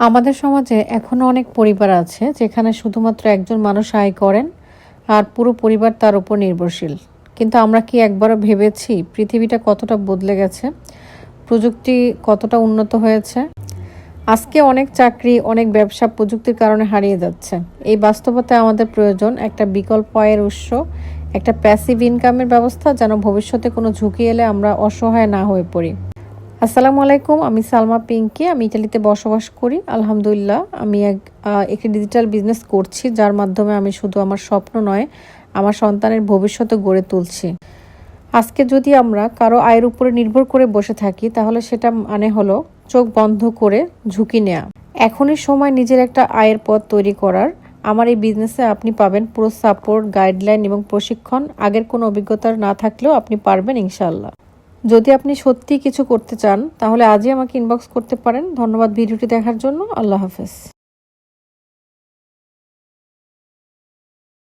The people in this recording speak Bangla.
আমাদের সমাজে এখনও অনেক পরিবার আছে যেখানে শুধুমাত্র একজন মানুষ আয় করেন আর পুরো পরিবার তার উপর নির্ভরশীল। কিন্তু আমরা কি একবারও ভেবেছি পৃথিবীটা কতটা বদলে গেছে? প্রযুক্তি কতটা উন্নত হয়েছে? আজকে অনেক চাকরি, অনেক ব্যবসা প্রযুক্তির কারণে হারিয়ে যাচ্ছে। এই বাস্তবতায় আমাদের প্রয়োজন একটা বিকল্প আয়ের উৎস, একটা প্যাসিভ ইনকামের ব্যবস্থা যেন ভবিষ্যতে কোনো ঝুঁকি এলে আমরা অসহায় না হয়ে পড়ি। আসসালামু আলাইকুম, আমি সালমা পিঙ্কি, আমি ইটালিতে বসবাস করি। আলহামদুলিল্লাহ, আমি এক একটি ডিজিটাল বিজনেস করছি, যার মাধ্যমে আমি শুধু আমার স্বপ্ন নয়, আমার সন্তানের ভবিষ্যতে গড়ে তুলছি। আজকে যদি আমরা কারও আয়ের উপরে নির্ভর করে বসে থাকি, তাহলে সেটা মানে হলো চোখ বন্ধ করে ঝুঁকি নেওয়া এখনই সময় নিজের একটা আয়ের পথ তৈরি করার। আমার এই বিজনেসে আপনি পাবেন পুরো সাপোর্ট গাইডলাইন এবং প্রশিক্ষণ। আগের কোনো অভিজ্ঞতা না থাকলেও আপনি পারবেন ইনশাল্লাহ যদি আপনি সত্যি কিছু করতে চান, তাহলে আজই আমাকে ইনবক্স করতে পারেন। ধন্যবাদ ভিডিওটি দেখার জন্য। আল্লাহ হাফেজ।